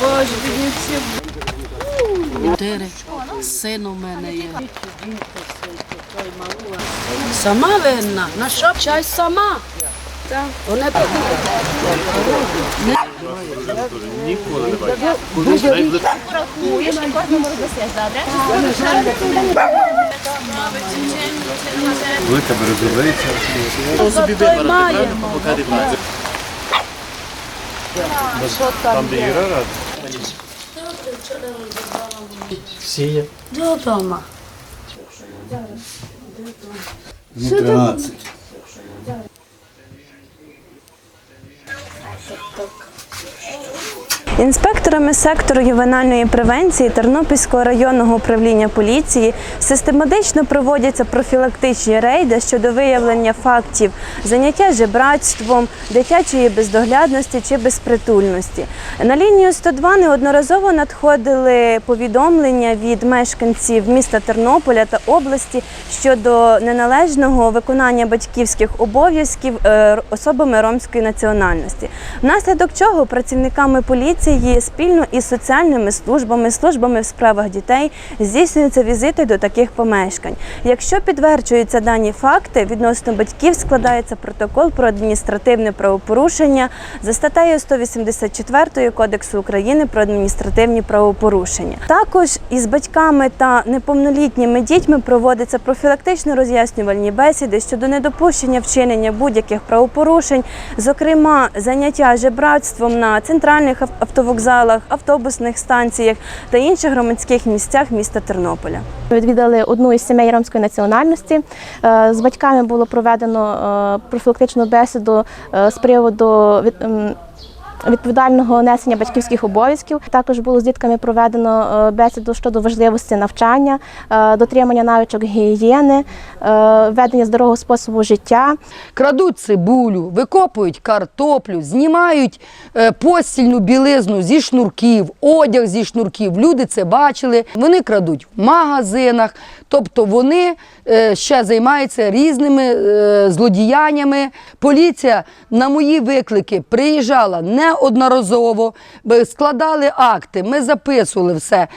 Боже, бідні всі. Чотири. Син у мене є. Сама винна. На що чай сама? Так. Вони Велика березовиця. той має. Там, де Іра рада. Сіє. Додома. Ну, 13. Інспекторами сектору ювенальної превенції Тернопільського районного управління поліції систематично проводяться профілактичні рейди щодо виявлення фактів заняття жебрацтвом, дитячої бездоглядності чи безпритульності. На лінію 102 неодноразово надходили повідомлення від мешканців міста Тернополя та області щодо неналежного виконання батьківських обов'язків е, особами ромської національності, внаслідок чого працівниками поліції спільно із соціальними службами, службами в справах дітей здійснюються візити до таких помешкань. Якщо підтверджуються дані факти, відносно батьків складається протокол про адміністративне правопорушення за статтею 184 Кодексу України про адміністративні правопорушення. Також із батьками та неповнолітніми дітьми проводяться профілактично роз'яснювальні бесіди щодо недопущення вчинення будь-яких правопорушень, зокрема заняття жебратством на центральних ав- автовокзалах, автобусних станціях та інших громадських місцях міста Тернополя. Відвідали одну із сімей ромської національності. Е, З батьками було проведено е, профілактичну бесіду е, з приводу відповідального несення батьківських обов'язків. Також було з дітками проведено е, бесіду щодо важливості навчання, е, дотримання навичок гігієни, е, ведення здорового способу життя. крадуть цибулю, викопують картоплю, знімають постільну білизну зі шнурків, одяг зі шнурків. Люди це бачили. Вони крадуть в магазинах, тобто вони ще займаються різними злодіяннями. Поліція на мої виклики приїжджала неодноразово, складали акти, ми записували все.